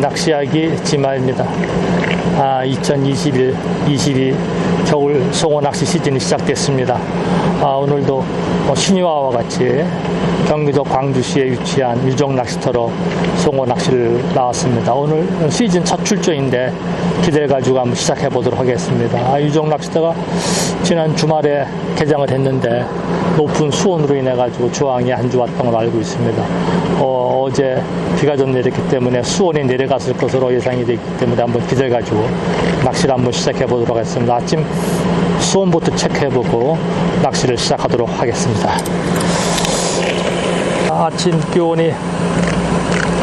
낚시하기 지마입니다. 아, 2021, 22 겨울 송어 낚시 시즌이 시작됐습니다. 아, 오늘도 뭐 신이와와 같이 경기도 광주시에 위치한 유정 낚시터로 송어 낚시를 나왔습니다. 오늘 시즌 첫 출조인데 기대를 가지고 한번 시작해 보도록 하겠습니다. 아, 유정 낚시터가 지난 주말에 개장을 했는데 높은 수온으로 인해 가지고 조항이 안 좋았던 걸로 알고 있습니다. 어, 어제 비가 좀 내렸기 때문에 수온이 내려갔을 것으로 예상이 되기 때문에 한번 기대를 가지고 낚시를 한번 시작해 보도록 하겠습니다. 아침 수온부터 체크해보고 낚시를 시작하도록 하겠습니다. 아침 기온이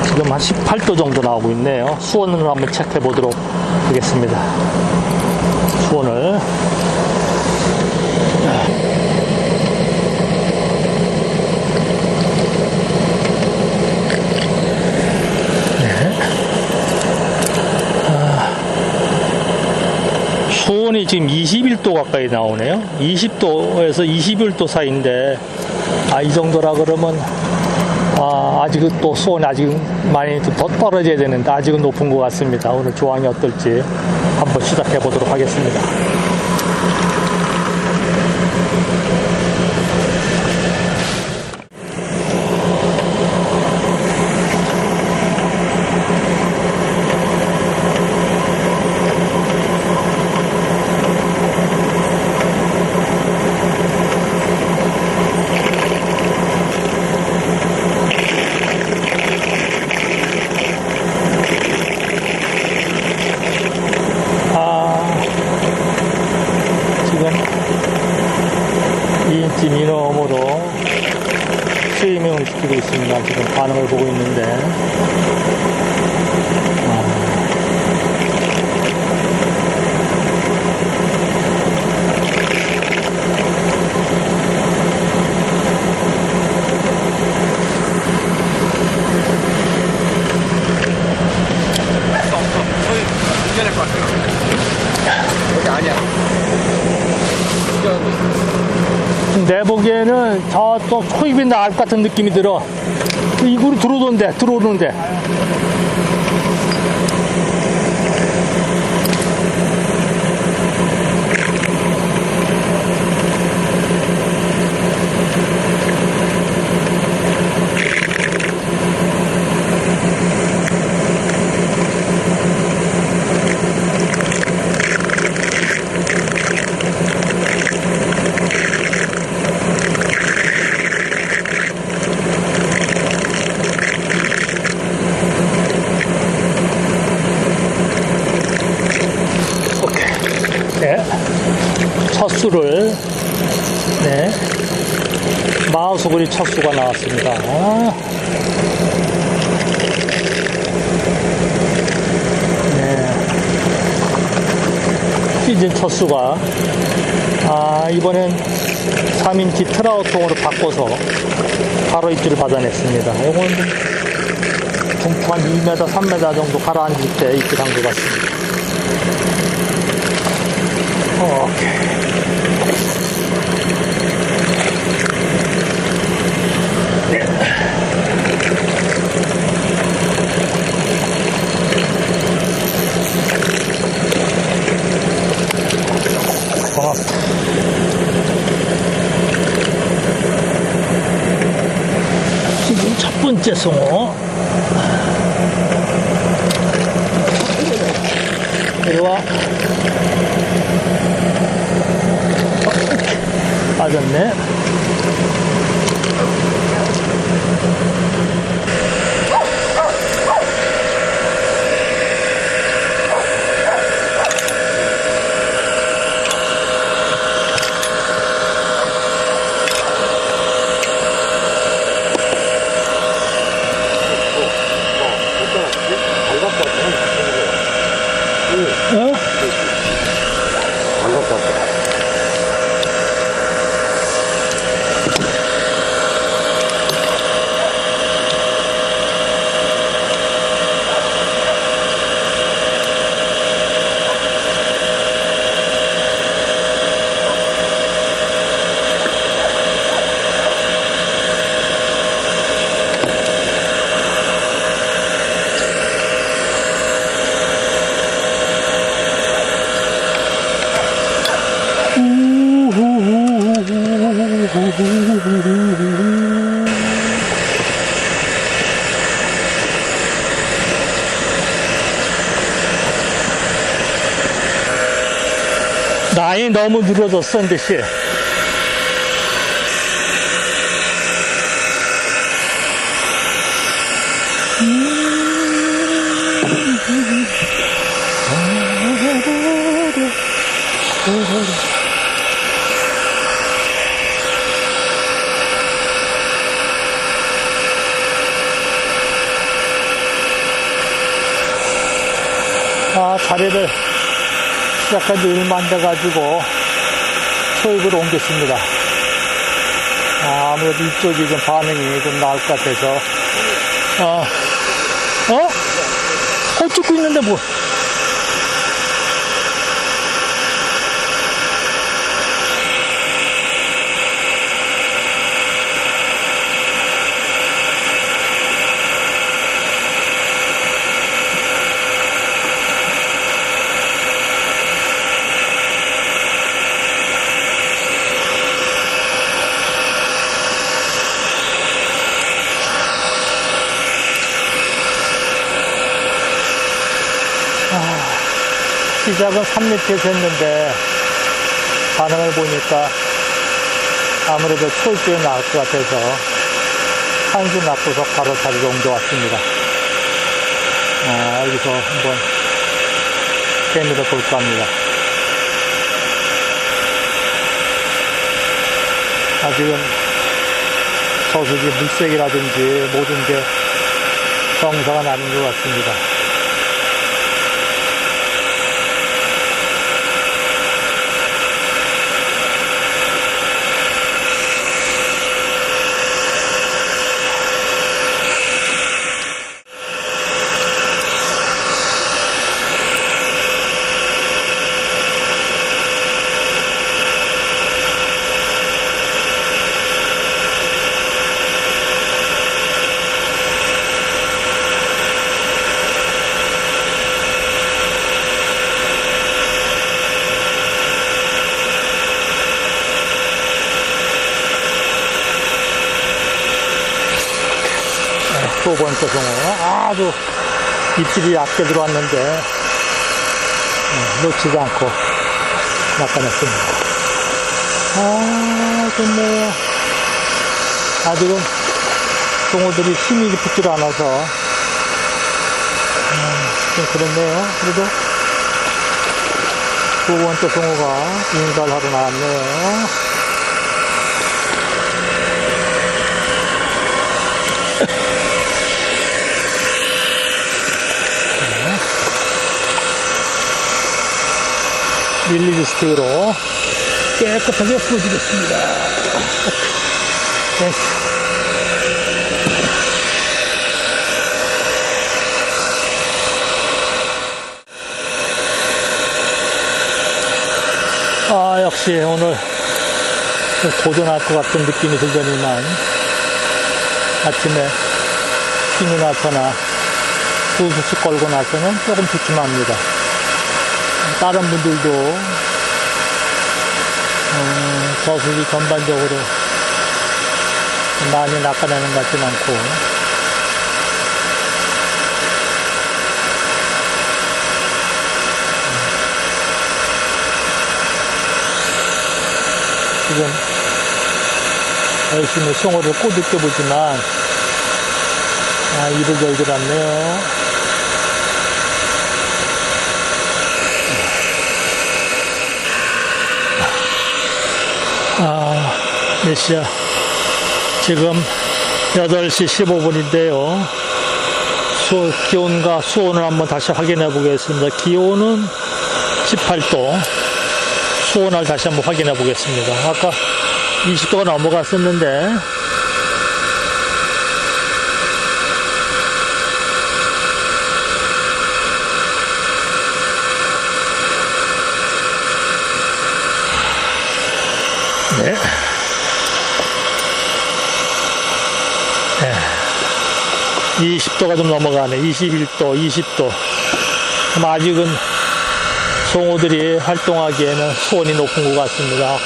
지금 한 18도 정도 나오고 있네요. 수온을 한번 체크해 보도록 하겠습니다. 수온을. 수온이 지금 21도 가까이 나오네요. 20도에서 21도 사이인데, 아, 이 정도라 그러면, 아, 아직은 또 수온이 아직 많이 더 떨어져야 되는데, 아직은 높은 것 같습니다. 오늘 조항이 어떨지 한번 시작해 보도록 하겠습니다. 아, 지금 2인치 미노으로 스위밍을 시키고 있습니다. 지금 반응을 보고 있는데. 없어 없어 저희 이겨낼 것 같아요 여기 아니야 이겨내고 있어 내 보기에는 초입이 나을 것 같은 느낌이 들어. 이구로 들어오던데, 들어오는데. 오케이. 네. 첫 수를, 네. 마우스구리 첫 수가 나왔습니다. 아. 네. 시즌 첫 수가, 아, 이번엔 3인치 트라우통으로 바꿔서 바로 입질을 받아냈습니다. 이건 중프 한 2m, 3m 정도 가라앉을 때 입질한 것 같습니다. 오케이. 고맙다. 지금 첫 번째 송어. 이리 와. 빠졌네. Дайн домын дөрөв болсон дэхээ. 시작한 지 얼마 안 돼가지고 초입으로 옮겼습니다. 아, 아무래도 이쪽이 좀 반응이 좀 나을 것 같아서. 어, 어? 어, 찍고 있는데 뭐. 시작은 3m에서 했는데 반응을 보니까 아무래도 초입에 나을 것 같아서 한수 납고서 바로 자리로 옮겨왔습니다. 아, 여기서 한번 재미를 볼까 합니다. 아직은 저수지 물색이라든지 모든 게 정상은 아닌 것 같습니다. 두 번째 송어 아주 입질이 얕게 들어왔는데 어, 놓치지 않고 낚아냈습니다. 아, 좋네요. 아직은 송어들이 힘이 붙질 않아서 음, 좀 그렇네요. 그래도 두 번째 송어가 인갈하러 나왔네요. 릴리즈 스틱으로 깨끗하게 풀어주겠습니다. 네. 아, 역시 오늘 도전할 것 같은 느낌이 들더니만 아침에 힘이 나거나 두 수씩 걸고 나서는 조금 주춤합니다. 다른 분들도 어, 저수지 전반적으로 많이 낚아내는 것 같진 않고 지금 열심히 송어를 꼬집게 보지만 아, 입을 열질 않네요. 아, 몇 시야? 지금 8시 15분인데요. 수, 기온과 수온을 한번 다시 확인해 보겠습니다. 기온은 18도, 수온을 다시 한번 확인해 보겠습니다. 아까 20도가 넘어갔었는데, 20도가 좀 넘어가네. 21도, 20도. 그럼 아직은 송어들이 활동하기에는 수온이 높은 것 같습니다.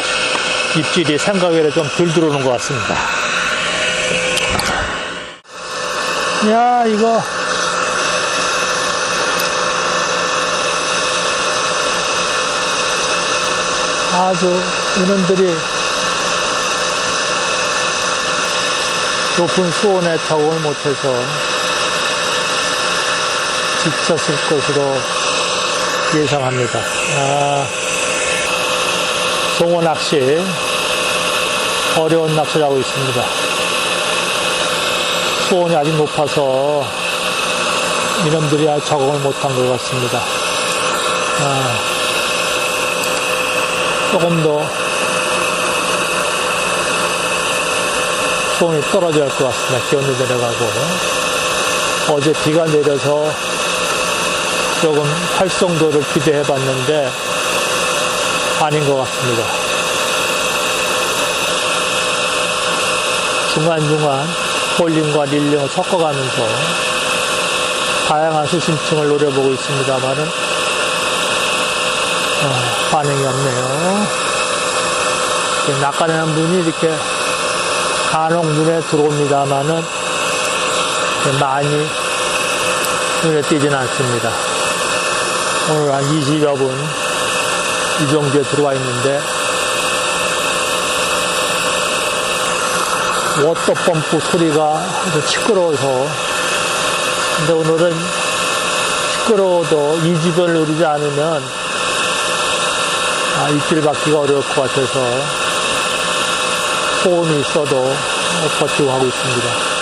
입질이 생각외로 좀 덜 들어오는 것 같습니다. 야, 이거. 아주 이놈들이 높은 수온에 적응을 못해서 지쳤을 것으로 예상합니다. 아, 송어 낚시 어려운 낚시를 하고 있습니다. 수온이 아직 높아서 이놈들이 적응을 못한 것 같습니다. 아, 조금 더 수온이 떨어져야 할 것 같습니다. 기온도 내려가고 어제 비가 내려서 조금 활성도를 기대해 봤는데 아닌 것 같습니다. 중간중간 폴링과 릴링을 섞어가면서 다양한 수심층을 노려보고 있습니다만은 어, 반응이 없네요. 낚아내는 분이 이렇게 간혹 눈에 들어옵니다만은 많이 눈에 띄지는 않습니다. 오늘 한 20여 분 이 정도에 들어와 있는데 워터펌프 소리가 아주 시끄러워서 근데 오늘은 시끄러워도 이 집을 누리지 않으면 아, 입질 받기가 어려울 것 같아서 소음이 있어도 버티고 하고 있습니다.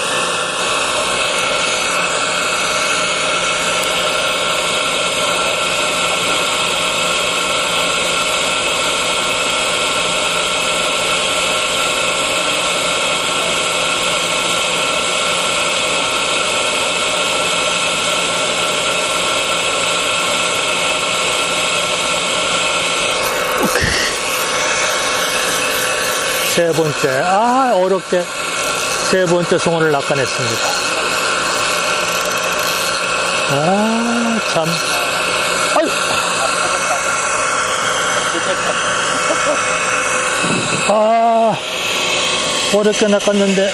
세 번째, 아, 어렵게 세 번째 송어를 낚아냈습니다. 아, 참. 아유. 아, 어렵게 낚았는데.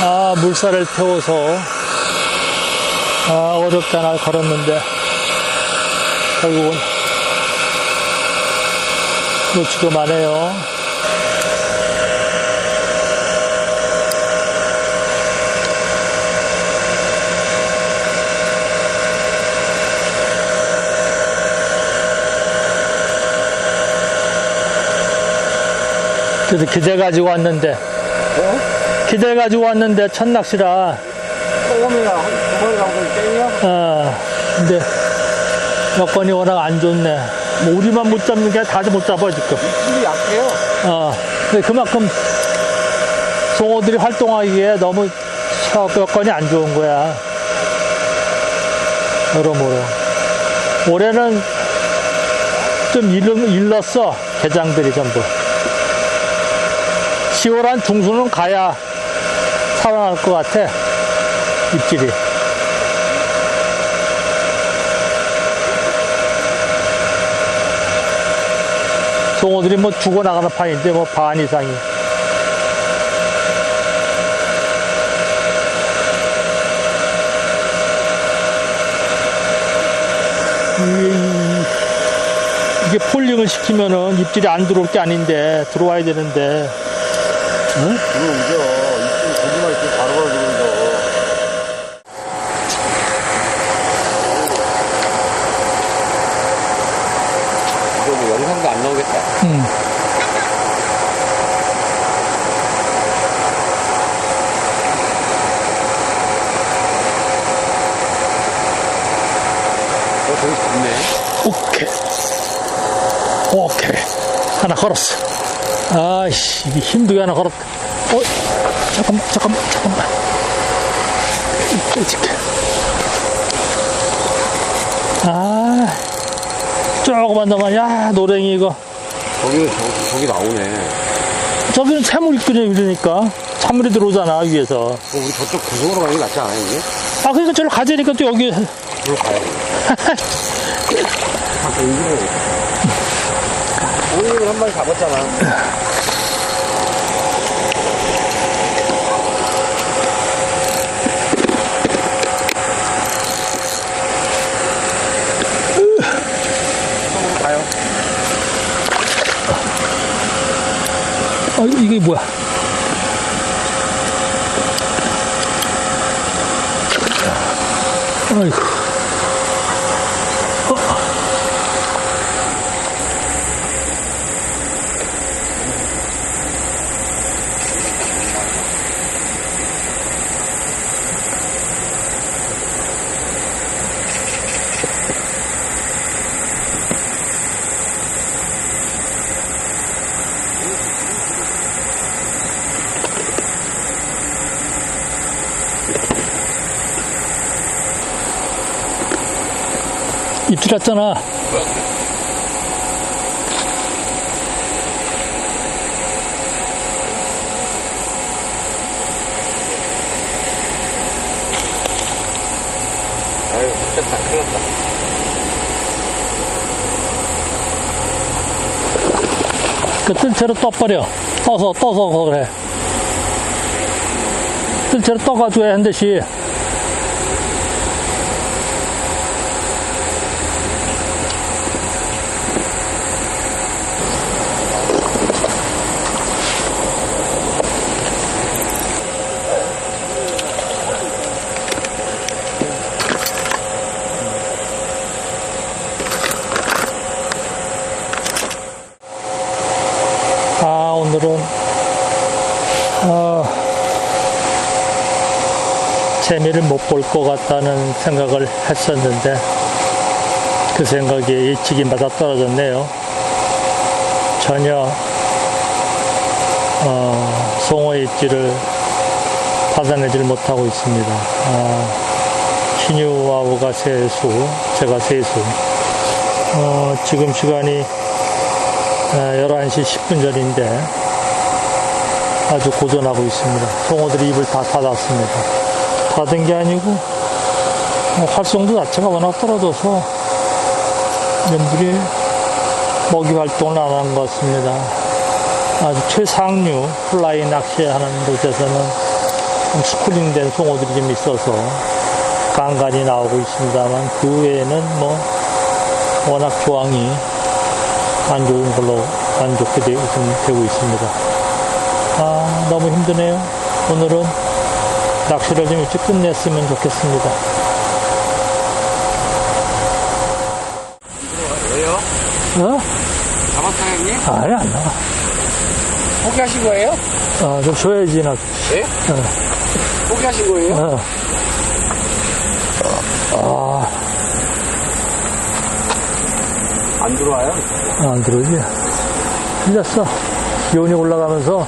아, 물살을 태워서, 아, 어렵게 하나 걸었는데, 결국은 놓치고 마네요. 그래도 기대 가지고 왔는데, 어? 기대 가지고 왔는데 첫 낚시라, 소금이나 한두 마리 정도 땡겨? 어, 근데 여건이 워낙 안 좋네. 뭐 우리만 못 잡는 게 다들 못 잡아 지금. 입질이 약해요. 어, 근데 그만큼 송어들이 활동하기에 너무 여건이 안 좋은 거야. 여러모로. 올해는 좀 일렀, 일렀어. 개장들이 전부. 10월 한 중순은 가야 살아날 것 같아. 입질이. 송어들이 뭐 죽어 나가는 판인데 뭐 반 이상이. 이- 이게 폴링을 시키면은 입질이 안 들어올 게 아닌데 들어와야 되는데 그거 오죠. 입질 고기만 있으면 바로바로 들어오죠. 이거 뭐 영상도 안 나오겠다. 음. 어, 저기 좋네. 오케이 오케이 하나 걸었어 아 이게 힘들게 하나 걸었다 어 잠깐만 잠깐만 잠깐만 이렇게 아 조금만 더만 야 노랭이 이거 저기, 저, 저기 나오네. 저기는 새물이 끓여 이러니까 찬물이 들어오잖아 위에서 어, 우리 저쪽 구석으로 가는 게 낫지 않아요, 이게? 아 그러니까 저를 가자니까 또 여기 그걸로 가야 돼. 자꾸 인기네. 형님은 한 마리 잡았잖아. 어, 이게 뭐야? 아이고. 입질 났잖아. 아유, 됐다. 큰일 났다. 그 뜰채로 떠버려. 떠서, 떠서 그래. 뜰채로 떠가지고 한 대씩. 아, 오늘은, 어, 볼것 같다는 생각을 했었는데, 그 생각이 일찍이 맞아 떨어졌네요. 전혀, 어, 송어 입질을 받아내질 못하고 있습니다. 아, 신유와우가 세수, 제가 세수. 어, 지금 시간이 11시 10분 전인데 아주 고전하고 있습니다. 송어들이 입을 다 닫았습니다. 닫은 게 아니고 어, 활성도 자체가 워낙 떨어져서 놈들이 먹이 활동을 안 하는 것 같습니다. 아주 최상류 플라이 낚시하는 곳에서는 좀 스크린된 송어들이 좀 있어서 간간히 나오고 있습니다만 그 외에는 뭐 워낙 조항이 안 좋은 걸로 안 좋게 되고 있습니다. 아, 너무 힘드네요. 오늘은 낚시를 좀 일찍 끝냈으면 좋겠습니다. 왜요? 어? 잡았어, 형님? 아니, 안 나와. 포기하신 거예요? 아, 좀 줘야지, 나. 예? 포기하신 거예요? 어. 아, 안 들어와요? 안 들어오지. 틀렸어. 기온이 올라가면서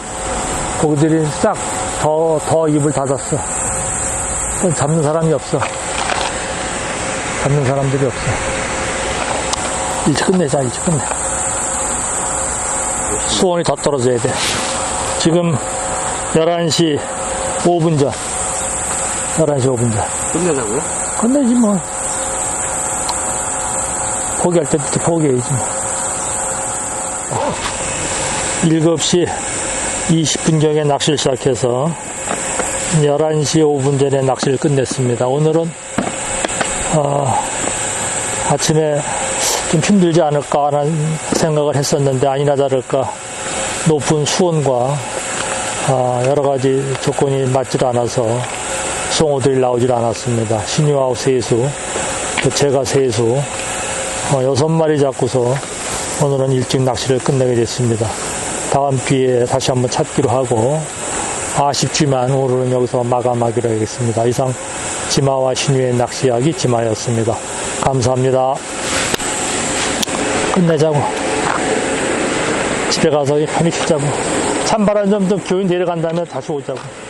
고기들이 싹 더, 더 입을 닫았어. 잡는 사람이 없어. 잡는 사람들이 없어. 일찍 끝내자, 일찍 끝내. 수온이 더 떨어져야 돼. 지금 11시 5분 전. 11시 5분 전. 끝내자고요? 끝내지 뭐. 포기할 때부터 포기해야지 뭐. 7시 20분경에 낚시를 시작해서 11시 5분 전에 낚시를 끝냈습니다. 오늘은 어, 아침에 좀 힘들지 않을까 하는 생각을 했었는데 아니나 다를까 높은 수온과 아, 여러 가지 조건이 맞질 않아서 송어들이 나오질 않았습니다. 신유아우 세수, 또 제가 세수, 어, 여섯 마리 잡고서 오늘은 일찍 낚시를 끝내게 됐습니다. 다음 기회에 다시 한번 찾기로 하고 아쉽지만 오늘은 여기서 마감하기로 하겠습니다. 이상 지마와 신유의 낚시 이야기 지마였습니다. 감사합니다. 끝내자고. 집에 가서 편히 쉬자고. 찬바람 좀더 기운이 내려간 다음에 다시 오자고.